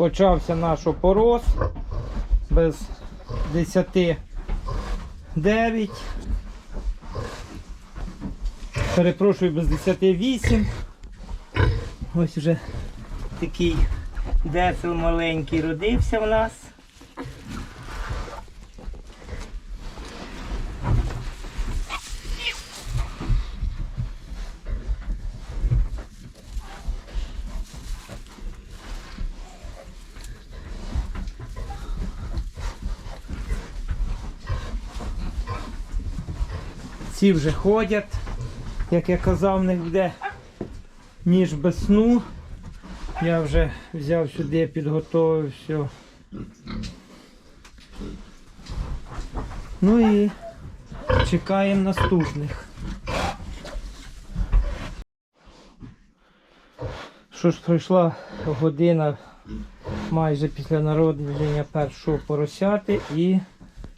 Почався наш опорос без 10,9. Перепрошую, без 10 8. Ось вже такий десел маленький родився в нас. Ці вже ходять, як я казав, в них буде ніж без сну. Я вже взяв сюди, підготовив все. Ну і чекаємо наступних. Що ж пройшла година майже після народження першого поросяти і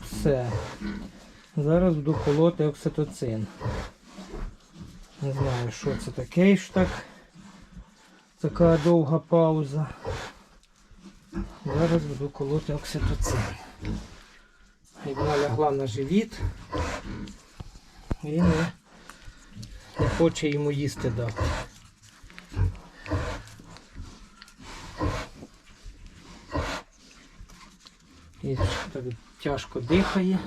все. Зараз буду колоти окситоцин. Не знаю, що це таке ж так. Така довга пауза. Зараз буду колоти окситоцин. І вона лягла на живіт і не, не хоче йому їсти дати. І так тяжко дихає.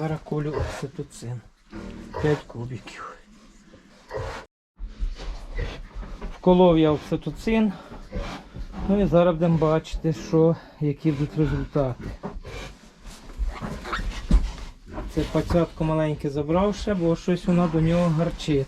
Зараз колю окситоцин. 5 кубиків. Вколов я окситоцин. Ну і зараз будемо бачити, що, які будуть результати. Це пацятко маленьке забрав ще, бо щось вона до нього гарчить.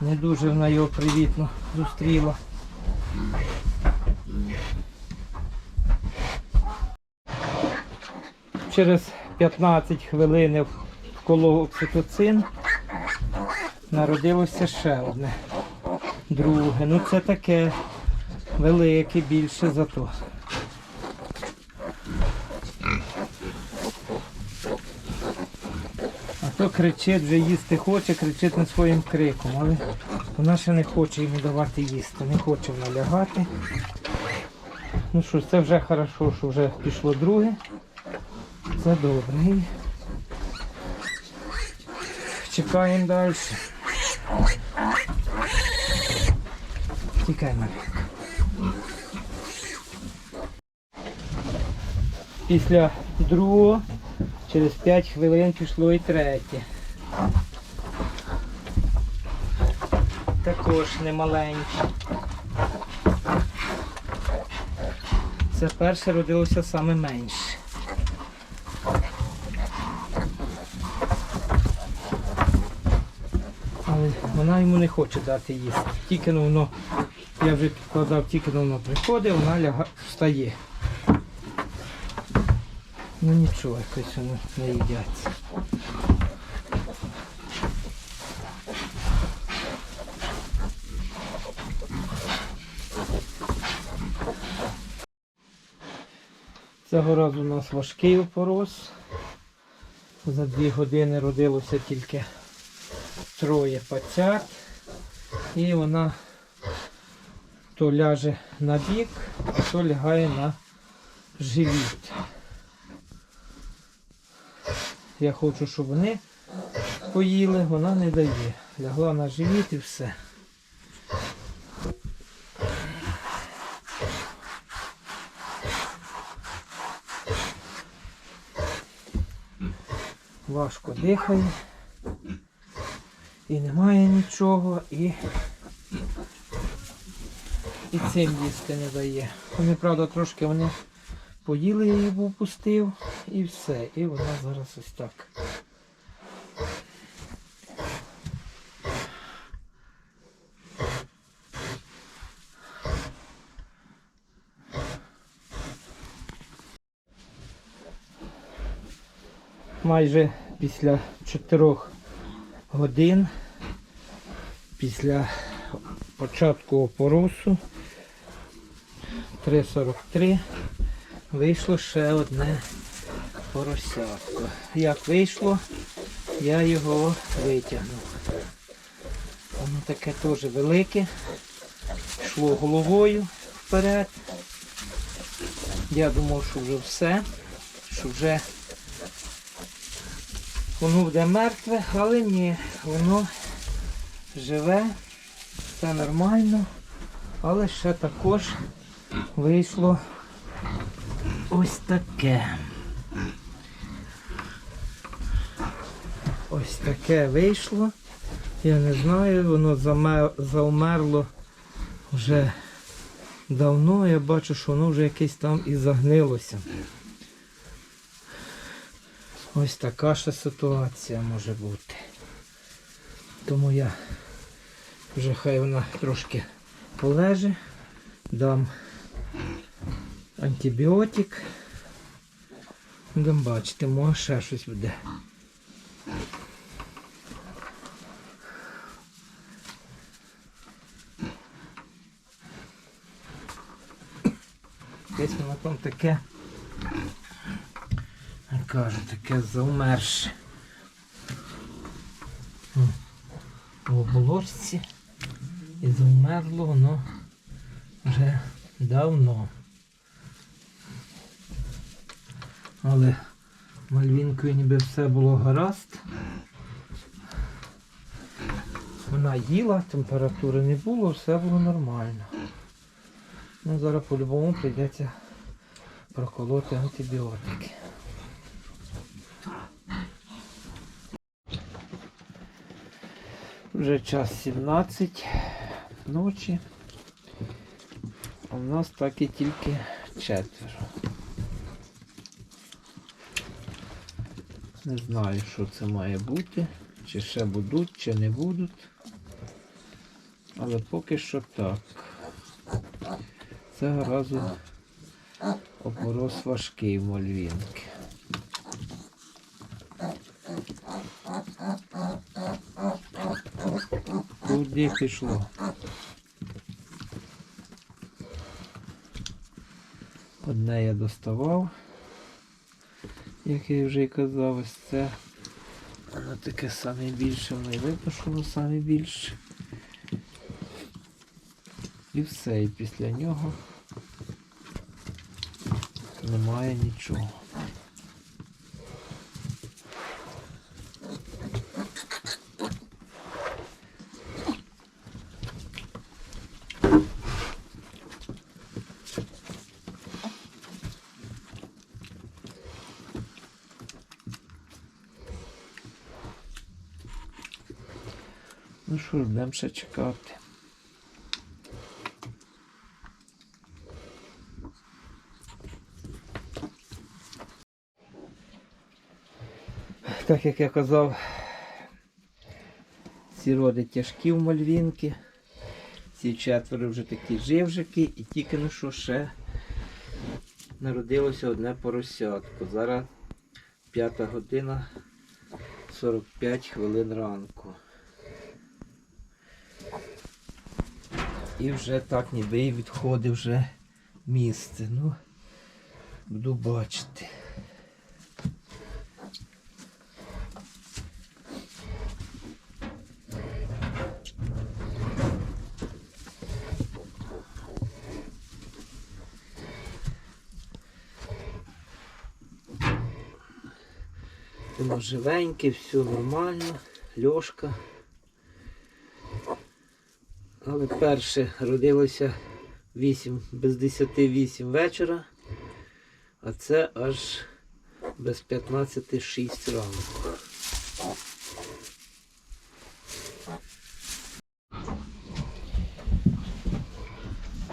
Не дуже вона його привітно зустріла. Через 15 хвилин вколов окситоцин. Народилося ще одне. Друге. Ну це таке велике, більше зато. А то кричить, вже їсти хоче, кричить над своїм криком, але вона ще не хоче йому давати їсти, не хоче вона лягати. Ну що це вже хорошо, що вже пішло друге. Це добре. Чекаємо далі. Марійка. Після другого через 5 хвилин пішло і третє. Також немаленьке. Це перше родилося саме менше. Але вона йому не хоче дати їсти. Тільки но воно, я вже підкладав, тільки но воно приходить, вона ляга, встає. Ну нічого, якось воно не їдяться. Цього разу у нас важкий опорос. За дві години родилося тільки троє пацят. І вона то ляже на бік, то лягає на живіт. Я хочу, щоб вони поїли, вона не дає. Лягла на живіт і все. Важко дихає. І немає нічого, і, і цим їсти не дає. Вони, правда, трошки вони поїли, я її пустив і все. І вона зараз ось так. Майже після 4 годин після початку опоросу 3.43 вийшло ще одне поросятко. Як вийшло, я його витягнув. Воно таке теж велике. Йшло головою вперед. Я думав, що вже все, що вже воно буде мертве, але ні, воно живе, все нормально, але ще також вийшло ось таке. Ось таке вийшло. Я не знаю, воно заме- завмерло вже давно. Я бачу, що воно вже якесь там і загнилося. Ось така ще ситуація може бути. Тому я вже хай вона трошки полеже, дам антибіотик. Будемо бачити, може ще щось буде. Десь воно там таке, як таке завмерше. В оболочці і завмерло воно вже давно. Але мальвінкою ніби все було гаразд. Вона їла, температури не було, все було нормально. Ну, зараз по-любому прийдеться проколоти антибіотики. Вже час 17 ночі. А в нас так і тільки четверо. Не знаю, що це має бути. Чи ще будуть, чи не будуть. Але поки що так. Цього разу опорос важкий мальвінки. Куди пішло? Одне я доставав, як я вже й казав, ось це. Воно таке саме більше, воно і воно саме більше. І все, і після нього немає нічого. Ну що ж, будемо ще чекати. Так як я казав, ці роди тяжкі в мальвінки. Ці четверо вже такі живжики і тільки ну що ще народилося одне поросятко. Зараз п'ята година 45 хвилин ранку. І вже так ніби і відходить вже місце. Ну, буду бачити. Воно живеньке, все нормально, льошка. Але перше родилося 8, без 10 8 вечора, а це аж без 15 6 ранку.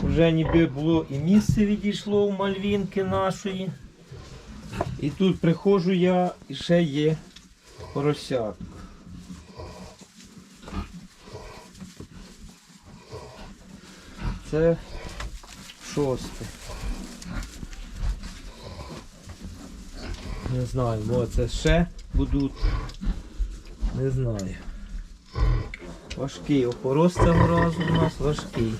Вже ніби було і місце відійшло у мальвінки нашої. І тут приходжу я і ще є поросятка. Це шосте. Не знаю, бо це ще будуть. Не знаю. Важкий опорос цього разу у нас важкий.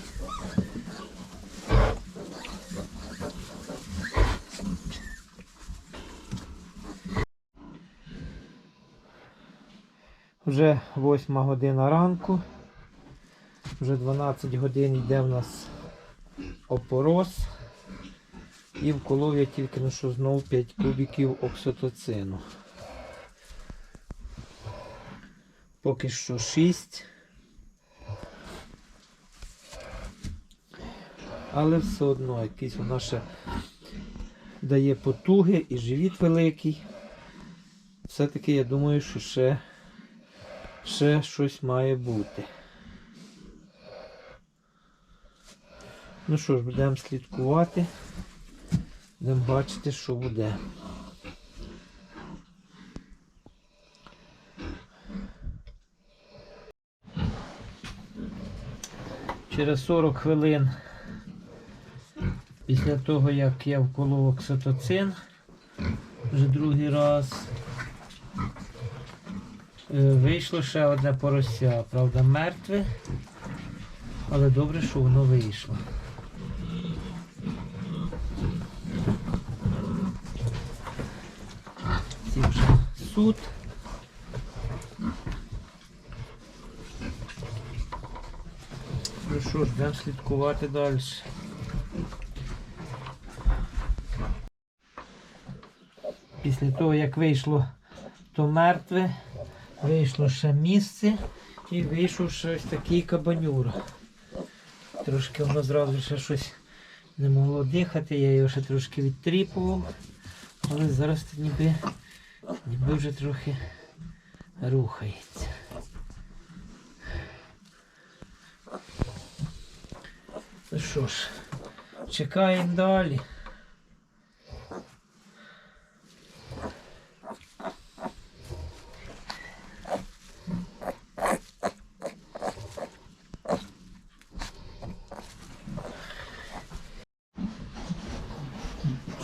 Вже восьма година ранку. Вже 12 годин йде в нас опорос. І вколов я тільки ну що знов 5 кубиків окситоцину. Поки що 6. Але все одно якийсь вона ще дає потуги і живіт великий. Все-таки я думаю, що ще, ще щось має бути. Ну що ж, будемо слідкувати. Будемо бачити, що буде. Через 40 хвилин після того, як я вколов окситоцин, вже другий раз, е, вийшло ще одне порося, правда, мертве, але добре, що воно вийшло. Суд. Ну що ж, будемо слідкувати далі. Після того, як вийшло то мертве, вийшло ще місце і вийшов ще ось такий кабанюр. Трошки воно зразу ще щось не могло дихати, я його ще трошки відтріпував, але зараз ніби, ніби вже трохи рухається. Ну що ж, чекаємо далі.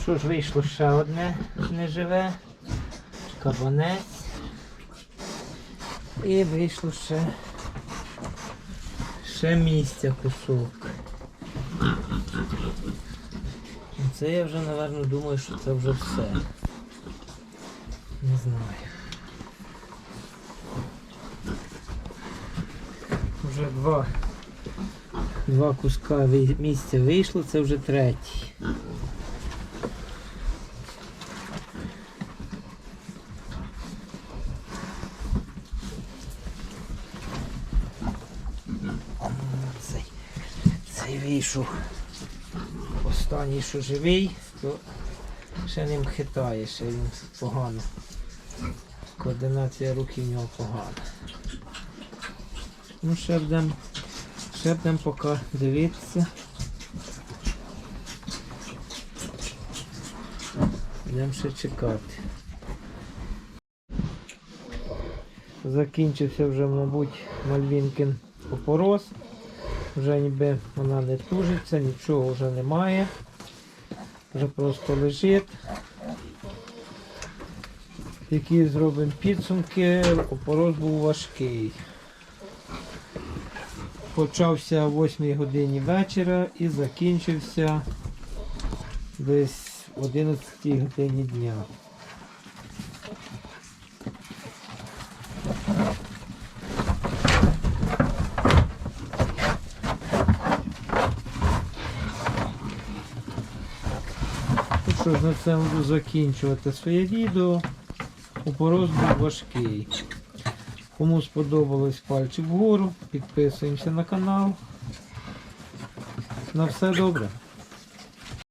Що ж вийшло ще одне неживе, кабанець. І вийшло ще, ще місця кусок. Це я вже, напевно, думаю, що це вже все. Не знаю. Вже два, два куска місця вийшло, це вже третій. Цей вийшов. Останній, що живий, то ще ним хитає, ще він погано. Координація руки в нього погана. Ну, ще будемо ще будемо поки дивитися. Будемо ще чекати. Закінчився вже, мабуть, Мальвінкин опорос. Вже ніби вона не тужиться, нічого вже немає. Вже просто лежить. Які зробимо підсумки, опорос був важкий. Почався о 8 годині вечора і закінчився десь в 11 годині дня. Ну на цьому буду закінчувати своє відео. Опорос був важкий. Кому сподобалось пальчик вгору, підписуємося на канал. На все добре.